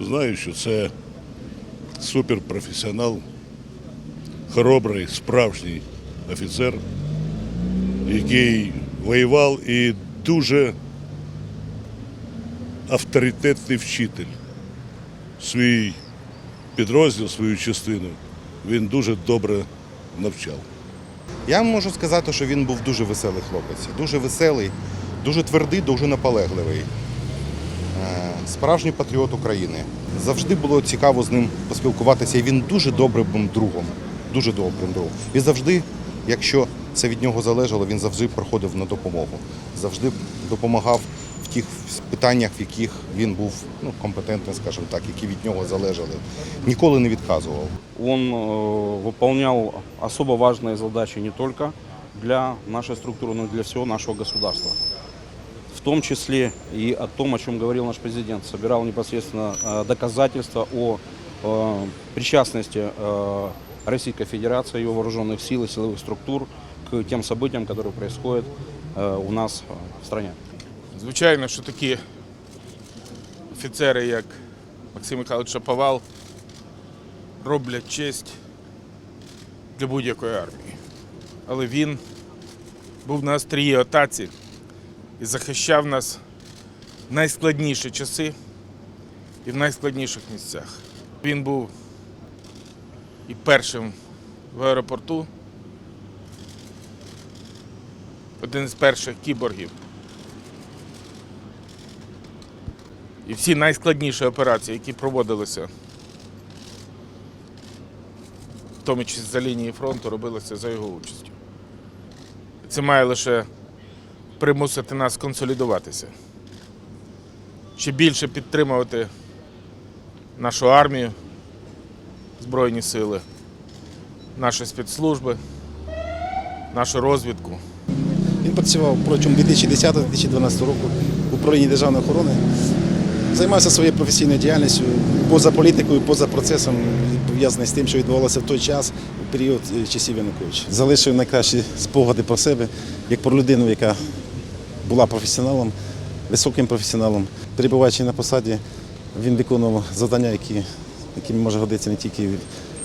Знаю, що це суперпрофесіонал, хоробрий, справжній офіцер, який воював і дуже авторитетний вчитель. Свій підрозділ, свою частину він дуже добре навчав. Я можу сказати, що він був дуже веселий хлопець. Дуже веселий, дуже твердий, дуже наполегливий. Е, Справжній патріот України. Завжди було цікаво з ним поспілкуватися. І він дуже добрим був другом. Дуже добрим другом. Він завжди, якщо це від нього залежало, він завжди приходив на допомогу. Завжди допомагав в тих питаннях, в яких він був ну, компетентний, скажімо так, які від нього залежали. Ніколи не відказував. Он э, выполнял особо важные задачи не только для нашей структуры, но и для всего нашего государства. В том числе и о том, о чем говорил наш президент. Собирал непосредственно э, доказательства о э, причастности э, Российской Федерации, ее вооруженных сил и силовых структур к тем событиям, которые происходят э, у нас э, в стране. Звичайно, що такі офіцери, як Максим Михайлович Шаповал, роблять честь для будь-якої армії. Але він був на острії отаці і захищав нас в найскладніші часи і в найскладніших місцях. Він був і першим в аеропорту, один з перших кіборгів. І всі найскладніші операції, які проводилися, в тому числі за лінії фронту, робилися за його участю. Це має лише примусити нас консолідуватися, ще більше підтримувати нашу армію, Збройні сили, наші спецслужби, нашу розвідку. Він працював протягом 2010-2012 року в управлінні державної охорони. Займався своєю професійною діяльністю поза політикою, поза процесом, пов'язаний з тим, що відбувалося в той час, у період е, часів Януковича. Залишив найкращі спогади про себе, як про людину, яка була професіоналом, високим професіоналом. Перебуваючи на посаді, він виконував завдання, які, яким може годитися не тільки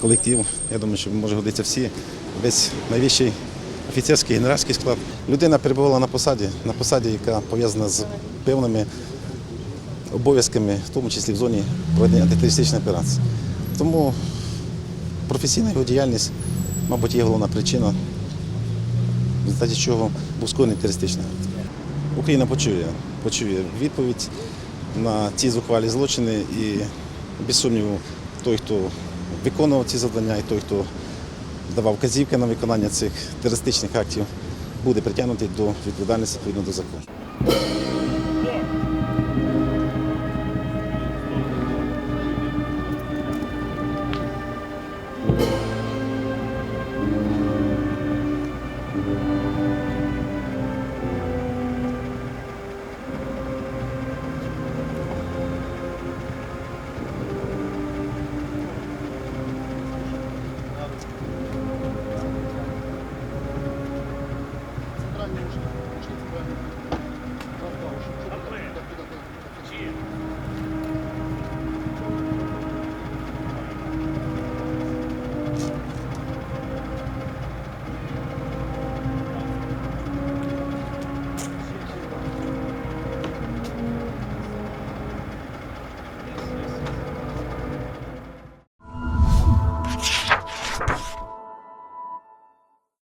колектив, я думаю, що може годитися всі, весь найвищий офіцерський генеральський склад. Людина перебувала на посаді, на посаді, яка пов'язана з певними обов'язками, в тому числі в зоні проведення антитерористичної операції. Тому професійна його діяльність, мабуть, є головна причина, в результаті чого був скоєний терористичний. Україна почує почує відповідь на ці зухвалі злочини і, без сумніву, той, хто виконував ці завдання, і той, хто давав вказівки на виконання цих терористичних актів, буде притягнутий до відповідальності відповідно до закону.